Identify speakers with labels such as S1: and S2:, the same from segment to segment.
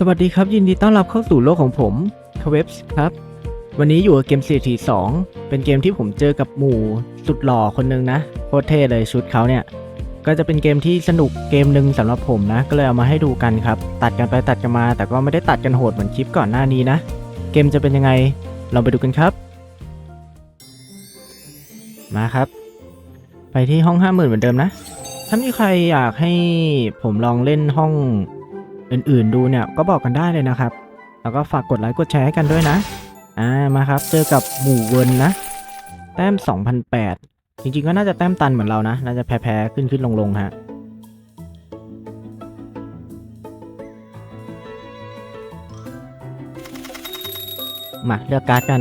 S1: สวัสดีครับ ยินดีต้อนรับเข้าสู่โลกของผมคเว็บครับ วันนี้อยู่กับเกม CT 2 เป็นเกมที่ผมเจอกับหมู่สุดหล่อคนนึงนะโคตรเท่เลยชุดเขาเนี่ย ก็จะเป็นเกมที่สนุกเกมหนึ่งสำหรับผมนะ ก็เลยเอามาให้ดูกันครับ ตัดกันไปตัดกันมา แต่ก็ไม่ได้ตัดกันโหดเหมือนคลิปก่อนหน้านี้นะ เกมจะเป็นยังไงลองไปดูกันครับ มาครับ ไปที่ห้องห้าหมื่นเหมือนเดิมนะ ถ้ามีใครอยากให้ผมลองเล่นห้อง อื่นๆ ดูเนี่ยก็บอกกันได้เลยนะครับ แล้วก็ฝากกดไลค์กดแชร์ให้กันด้วยนะ อ่ามาครับ เจอกับหมู่เวิร์นนะ แต้ม 2008 จริงๆ ก็น่าจะแต้มตันเหมือนเรานะ น่าจะแพ้ๆ ขึ้นขึ้นลงๆ ฮะมาเลือกการ์ดกัน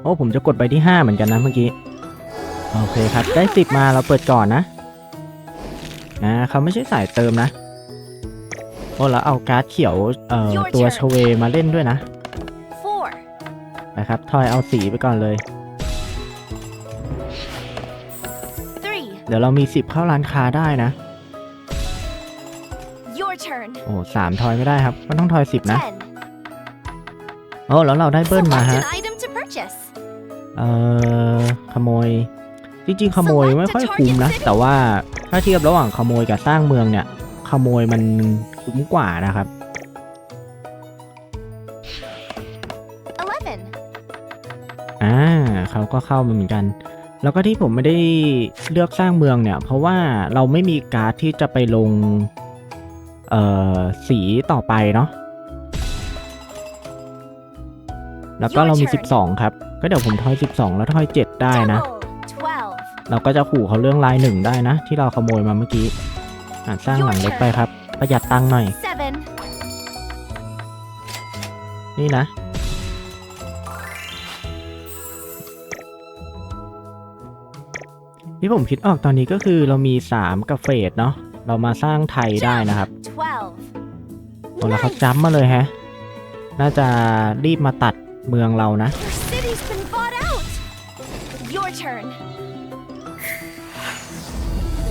S1: โอ้ ผมจะกดไปที่ 5 เหมือนกันนะเมื่อกี้ โอเคครับ ได้ 10 มาเราเปิดก่อนนะนะเขาไม่ใช่สายเติมนะ โอ้แล้วเอาการ์ดเขียวเอ่อ
S2: Your
S1: ตัว
S2: turn
S1: ชเวมาเล่นด้วยนะ
S2: Four,
S1: นะครับทอยเอาสีไปก่อนเลย
S2: three,
S1: เดี๋ยวเรามี10เข้าร้านค้าได้นะ
S2: your turn.
S1: โอ้สามทอยไม่ได้ครับก็ต้องทอย10นะ
S2: Ten.
S1: โอ้แล้วเราได้เบิ้ลมา
S2: Select
S1: ฮะ
S2: an item to purchase.
S1: เอ่อขโมย จริงๆ ขโมยไม่ค่อยคุ้มนะ แต่ว่าถ้าเทียบระหว่างขโมยกับสร้างเมืองเนี่ย ขโมยมัน คุ้มกว่านะครับ
S2: Eleven.
S1: อ่าเขาก็เข้ามาเหมือนกัน แล้วก็ที่ผมไม่ได้เลือกสร้างเมืองเนี่ย เพราะว่าเราไม่มีการ์ดที่จะไปลง เอ่อ สีต่อไปเนาะ แล้วก็เรามี 12 ครับ ก็เดี๋ยวผมทอย 12 แล้วทอย 7 ได้นะ
S2: Double. Twelve.
S1: เราก็จะขู่เขาเรื่องลายหนึ่งได้นะ ที่เราขโมยมาเมื่อกี้อ่าสร้างหลังเล็กไปครับ ประหยัดตังค์หน่อย
S2: Seven.
S1: นี่นะ ที่ผมคิดออกตอนนี้ก็คือเรามี 3 กับเฟสเนาะเรามาสร้างไทยได้นะครับ
S2: Twelve.
S1: โอ้แล้วเขาจัมป์มาเลยแฮะ น่าจะรีบมาตัดเมืองเรานะ
S2: Your city's been bought out. Your turn.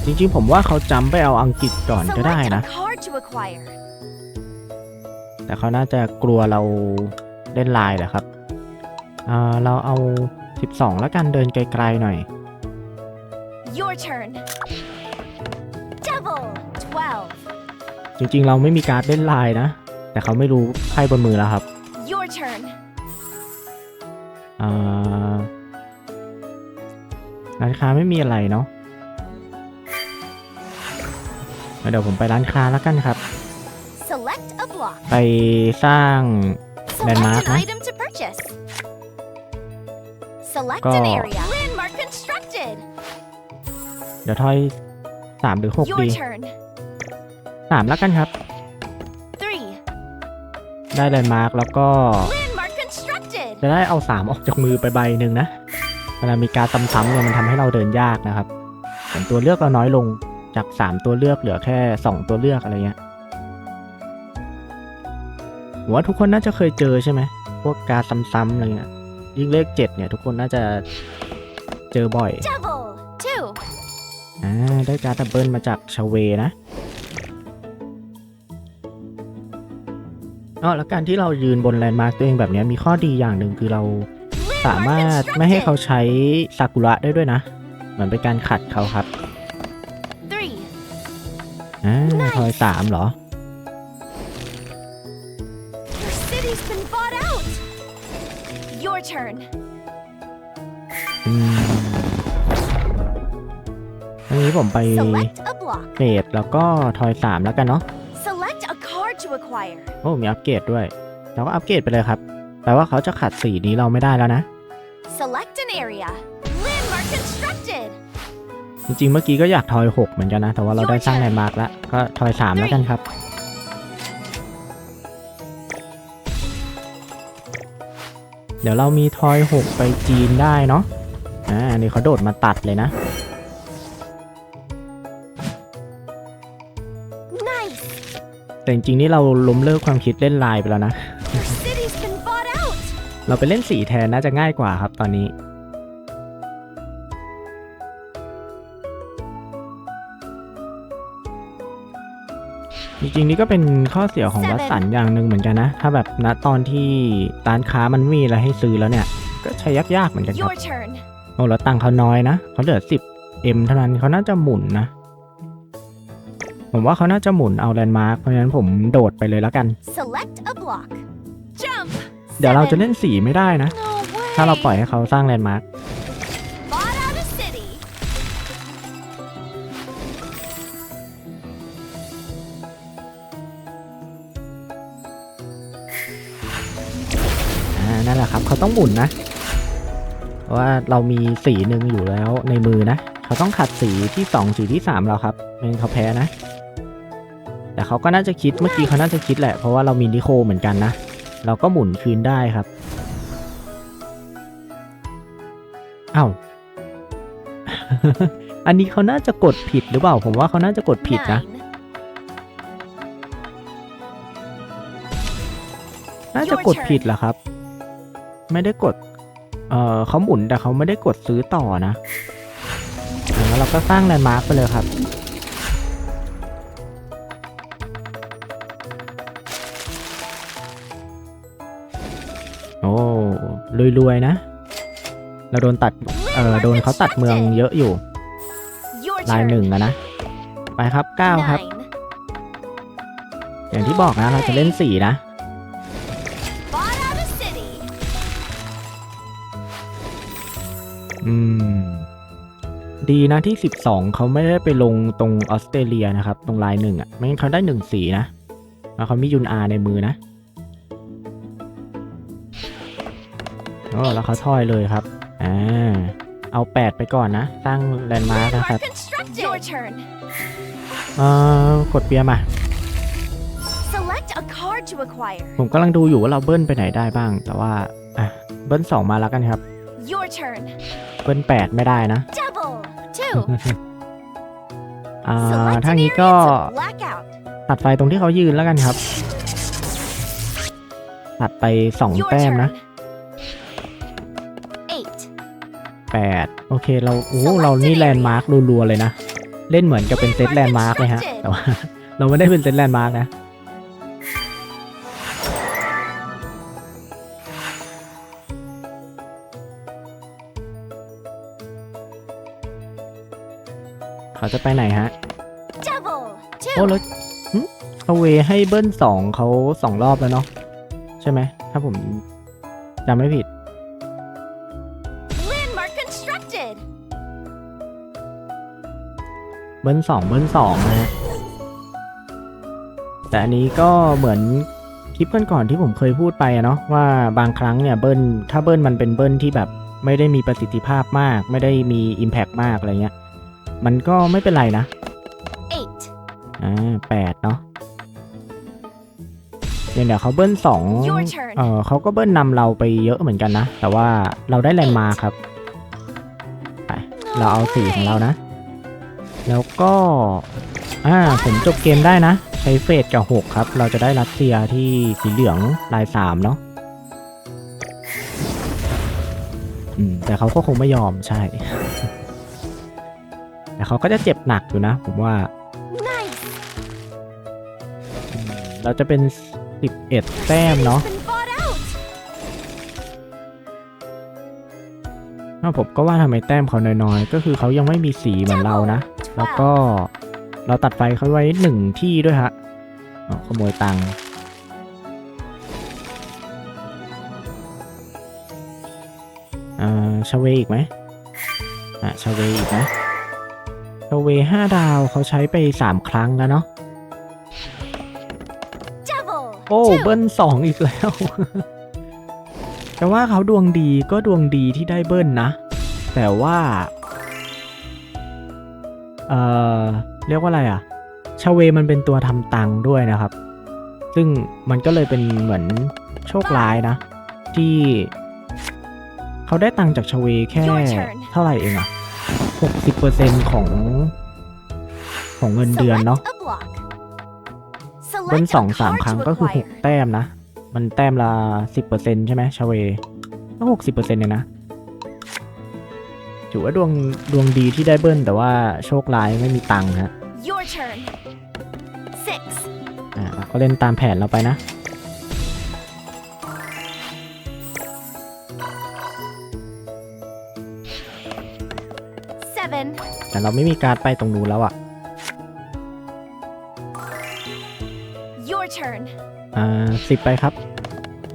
S1: จริงๆ ผมว่าเขาจัมป์ไปเอาอังกฤษก่อนก็ได้
S2: Select
S1: นะ
S2: a card to acquire.
S1: แต่เขาน่าจะกลัวเราเล่นลายแหละครับอ่าเราเอา 12 แล้วกันเดินไกลๆหน่อย
S2: Your turn. Double. Twelve.
S1: จริงๆ เราไม่มีการ์ดเล่นลายนะ แต่เขาไม่รู้ไพ่บนมือแล้วครับ
S2: Your turn.
S1: อ่าร้านค้าไม่มีอะไรเนาะ เดี๋ยวผมไปร้านค้าแล้วกันครับ
S2: Select a block.
S1: ไปสร้าง
S2: Select
S1: Landmark,
S2: an
S1: huh?
S2: item to purchase. Select
S1: Go.
S2: an area. Landmark constructed.
S1: เดี๋ยวทอยสามหรือหก
S2: Your
S1: ดี
S2: turn.
S1: สามแล้วกันครับ
S2: Three.
S1: ได้แลนด์มาร์กแล้วก็
S2: Landmark constructed.
S1: จะได้เอาสามออกจากมือไปใบหนึ่งนะเวลามีการซ้ำๆเนี่ยมันทำให้เราเดินยากนะครับเหมือนตัวเลือกเราน้อยลง จาก 3 ตัวเลือกเหลือแค่ 2 ตัวเลือกอะไรเงี้ยผมว่าทุกคนน่าจะเคยเจอใช่ไหมพวกการซ้ำๆอะไรเงี้ยยิ่งเลข7เนี่ย ทุกคนน่าจะเจอบ่อย
S2: Double. Two.
S1: อ่าได้การ์ดดับเบิลมาจากชาเวนะอ๋อแล้วการที่เรายืนบนแลนด์มาร์กตัวเองแบบเนี้ยมีข้อดีอย่างหนึ่งคือเราสามารถไม่ให้เขาใช้ซากุระได้ด้วยนะ เหมือนเป็นการขัดเขาครับ สามเหรอ
S2: Your city's been bought out. Your turn.
S1: อืมอันนี้ผมไป
S2: Select a block.
S1: เฟดแล้วก็ทอยสามแล้วกันเนาะ
S2: Select a card to acquire.
S1: โอ้มีอัปเกรดด้วย เราก็อัปเกรดไปเลยครับ แปลว่าเขาจะขัดสีนี้เราไม่ได้แล้วนะ จริงๆ เมื่อกี้ก็อยากทอยหกเหมือนกันนะ แต่ว่าเราได้สร้างแลนด์มาร์กแล้ว ก็ทอยสามแล้วกันครับ เดี๋ยวเรามีทอยหกไปจีนได้เนาะ อ่าอันนี้เขาโดดมาตัดเลยนะ
S2: Nice.
S1: แต่จริงๆ นี่เราล้มเลิกความคิดเล่นไลน์ไปแล้วนะ
S2: Your city's been bought out.
S1: เราไปเล่นสีแทนน่าจะง่ายกว่าครับตอนนี้ จริงๆนี่ก็เป็นข้อเสียของวัดสันอย่างหนึ่งเหมือนกันนะ ถ้าแบบณตอนที่ร้านค้ามันไม่มีอะไรให้ซื้อแล้วเนี่ย ก็ใช้ยากๆเหมือนกันครับ
S2: Your turn.
S1: โอ้แล้วตังค์เขาน้อยนะเขาเหลือ 10 M เท่านั้นเขาน่าจะหมุนนะ ผมว่าเขาน่าจะหมุนเอาแลนด์มาร์คเพราะฉะนั้นผมโดดไปเลยแล้วกัน
S2: Select a block. Jump.
S1: เดี๋ยวเราจะ
S2: Seven.
S1: เล่นสีไม่ได้นะ
S2: No way.
S1: ถ้าเราปล่อยให้เขาสร้างแลนด์มาร์ค เขาต้องหมุนนะ เพราะว่าเรามีสีหนึ่งอยู่แล้วในมือนะ เขาต้องขัดสีที่สองสีที่สามเราครับไม่งั้นเขาแพ้นะ แต่เขาก็น่าจะคิดเมื่อกี้เขาน่าจะคิดแหละ เพราะว่าเรามีนิโคเหมือนกันนะ เราก็หมุนคืนได้ครับเอ้าอันนี้เขาน่าจะกดผิดหรือเปล่า ผมว่าเขาน่าจะกดผิดนะ
S2: Nine.
S1: น่าจะกดผิดเหรอครับ ไม่ได้กด เอ่อเขาหมุนแต่เขาไม่ได้กดซื้อต่อนะแล้วเราก็สร้างแลนด์มาร์คไปเลยครับ โอ้รวยๆนะ เราโดนตัด เอ่อโดนเขาตัดเมืองเยอะอยู่
S2: Your
S1: ลาย
S2: turn.
S1: หนึ่งอะนะ ไปครับเก้าครับ
S2: Nine.
S1: อย่างที่บอกนะ เราจะเล่นสีนะ อืม ดีนะที่ 12 เขาไม่ได้ไปลงตรงออสเตรเลียนะครับ ตรงลายหนึ่งอะ ไม่งั้นเขาได้หนึ่งสีนะแล้วเขามียุนอาในมือนะโอ้แล้วเขาถ้อยเลยครับ อ่า เอา 8 ไปก่อนนะสร้างแลนด์มาร์คนะครับ
S2: Landmark constructed. Your turn.
S1: เอ่อกดเปียร์มา
S2: Select a card to acquire.
S1: ผมกำลังดูอยู่ว่าเราเบิ้ลไปไหนได้บ้าง แต่ว่า อะ เบิ้ล2มาแล้วกันครับ
S2: Your turn.
S1: เบิ้ล8ไม่ได้นะ
S2: Double. Two.
S1: อ่า
S2: Select
S1: ถ้า
S2: an
S1: งี้
S2: area
S1: ก็
S2: to black out.
S1: ตัดไฟตรงที่เขายืนแล้วกันครับ ตัดไปสอง
S2: Your
S1: แต้ม
S2: turn.
S1: นะ
S2: Eight.
S1: แปดโอเคเราโอ้เรานี่แลนด์มาร์ครัวๆเลยนะ เล่นเหมือนกับเป็นเซตแลนด์มาร์คเลยฮะ แต่ว่า เราไม่ได้เป็นเซตแลนด์มาร์คนะ เขาจะไปไหนฮะ
S2: Double.
S1: โอ้
S2: Two.
S1: แล้วหึเขาเวให้เบิ้ลสองเขาสองรอบแล้วเนาะใช่ไหม ถ้าผมจำไม่ผิด
S2: Landmark constructed.
S1: เบิ้ลสองเบิ้ลสองนะฮะ แต่อันนี้ก็เหมือนคลิปก่อนๆที่ผมเคยพูดไปอะเนาะว่าบางครั้งเนี่ยเบิ้ลถ้าเบิ้ลมันเป็นเบิ้ลที่แบบไม่ได้มีประสิทธิภาพมาก ไม่ได้มี Impact มากอะไรเงี้ย มันก็ไม่เป็นไรนะ
S2: Eight.
S1: อ่าแปดเนาะเนี่ยเดี๋ยวเขาเบิ้ลสอง
S2: Your turn.
S1: เออเขาก็เบิ้ลนำเราไปเยอะเหมือนกันนะ แต่ว่าเราได้แลนด์มาร์คครับไปเราเอาสีของเรานะ แล้วก็อ่าผมจบเกมได้นะใช้เฟสกับ6ครับ เราจะได้รัสเซียที่สีเหลืองลาย3เนาะอืมแต่เขาก็คงไม่ยอมใช่แต่ เขาก็จะเจ็บหนักอยู่นะ ผมว่า
S2: Nice.
S1: อืมเราจะเป็น 11 แต้มเนาะ
S2: Been bought out.
S1: ถ้าผมก็ว่าทำไมแต้มเขาน้อยๆ ก็คือเขายังไม่มีสีเหมือนเรานะ แล้วก็เราตัดไฟเขาไว้หนึ่งที่ด้วยฮะอ๋อขโมยตังค์อ่าชาเวอีกไหมอะชาเวอีกนะชา เวห้าดาวเขาใช้ไปสามครั้งแล้วเนาะ
S2: Double.
S1: โอ้
S2: Two.
S1: เบิ้ลสองอีกแล้ว แต่ว่าเขาดวงดีก็ดวงดีที่ได้เบิ้ลนะ แต่ว่า เอ่อ เรียกว่าอะไรอะชาเวมันเป็นตัวทำตังค์ด้วยนะครับ ซึ่งมันก็เลยเป็นเหมือนโชคร้ายนะ ที่ เขาได้ตังค์จากชาเวแค่
S2: Your turn
S1: เท่าไหร่เองอะ หกสิบเปอร์เซ็นของ ของเงินเดือนเนาะ
S2: Select a block.
S1: เบิ้ล
S2: Select
S1: สอง
S2: a
S1: สาม
S2: card
S1: ครั้ง
S2: to
S1: ก็คือหก
S2: acquire.
S1: แต้มนะ มันแต้มละสิบเปอร์เซ็นใช่ไหมชาเวก็หกสิบเปอร์เซ็นเลยนะ ถือว่าดวงดวงดีที่ได้เบิ้ลแต่ว่าโชคร้ายไม่มีตังค์ฮะ
S2: Your turn. Six.
S1: อ่าเราก็เล่นตามแผนเราไปนะ แต่เราไม่มีการดไปตรงนู้นแล้วอะ
S2: Your turn.
S1: อ่าสิบไปครับ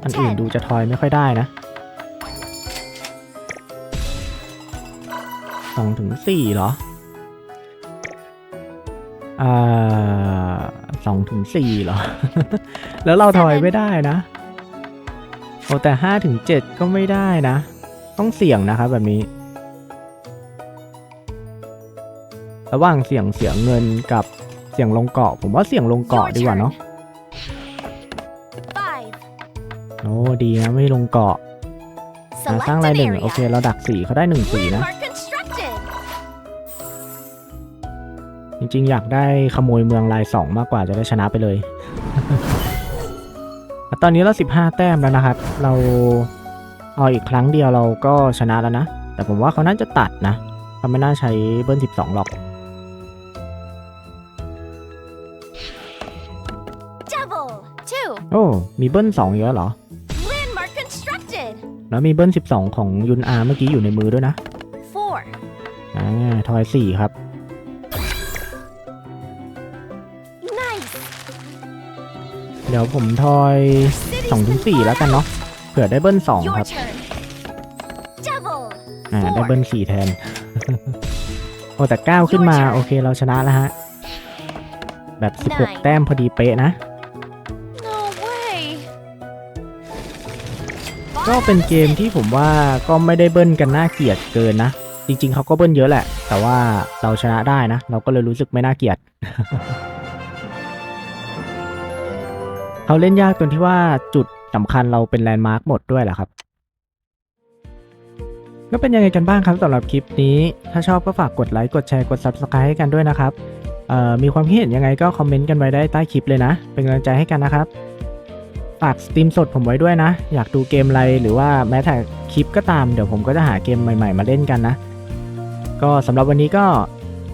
S1: อันอื่น
S2: Ten
S1: ดูจะทอยไม่ค่อยได้นะสองถึงสี่เหรอ อ่าสองถึงสี่เหรอ แล้วเราทอยไม่ได้นะ โอ้แต่ห้าถึงเจ็ดก็ไม่ได้นะ ต้องเสี่ยงนะครับแบบนี้ ระหว่างเสี่ยงเสียเงินกับเสี่ยงลงเกาะ ผมว่าเสี่ยงลงเกาะ
S2: Your
S1: ดีกว่าเนาะ
S2: Five.
S1: โอ้ดีนะไม่ลงเกาะอะ
S2: Select
S1: สร้างลาย
S2: an
S1: หนึ่ง
S2: area.
S1: โอเคเราดักสี่เขาได้หนึ่งสี่นะ
S2: Landmark constructed.
S1: จริงๆ อยากได้ขโมยเมืองลายสองมากกว่าจะได้ชนะไปเลย ตอนนี้เรา 15 แต้มแล้วนะครับ เราเอาอีกครั้งเดียวเราก็ชนะแล้วนะ แต่ผมว่าเขาน่าจะตัดนะเขาไม่น่าใช้เบิ้ล12 หรอก
S2: Double. Two.
S1: โอ้มีเบิ้ล2เยอะเหรอ
S2: Landmark constructed.
S1: แล้วมีเบิ้ล12ของยุนอาเมื่อกี้อยู่ในมือด้วยนะ
S2: Four.
S1: อ่าทอย4ครับ
S2: Nice.
S1: เดี๋ยวผมทอย
S2: City's
S1: 2ถึง
S2: been
S1: 4แล้วกัน
S2: bought
S1: เนาะเผื่อได้เบิ้ล
S2: out.
S1: 2
S2: Your
S1: ครับ
S2: turn. Double.
S1: อ่าได้
S2: Four.
S1: เบิ้ลสี่แทน โอ้แต่เก้าขึ้นมา
S2: Your turn
S1: โอเคเราชนะแล้วฮะ แบบ16
S2: Nine
S1: แต้มพอดีเป๊ะนะ ก็เป็นเกมที่ผมว่าก็ไม่ได้เบิ้ลกันน่าเกลียดเกินนะ จริง ๆเขาก็เบิ้ลเยอะแหละ แต่ว่าเราชนะได้นะ เราก็เลยรู้สึกไม่น่าเกลียดเขาเล่นยากตรงที่ว่าจุดสำคัญเราเป็นแลนด์มาร์กหมดด้วยแหละครับก็เป็นยังไงกันบ้างครับสำหรับคลิปนี้ ถ้าชอบก็ฝากกดไลค์ กดแชร์ กด Subscribe ให้กันด้วยนะครับมีความคิดเห็นยังไงก็คอมเมนต์กันไว้ได้ใต้คลิปเลยนะ เป็นกำลังใจให้กันนะครับ ฝากสตรีมสดผมไว้ด้วยนะ อยากดูเกมอะไรหรือว่าแม้แต่คลิปก็ตามเดี๋ยวผมก็จะหาเกมใหม่ ๆ มาเล่นกันนะ ก็สำหรับวันนี้ก็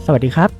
S1: สวัสดีครับ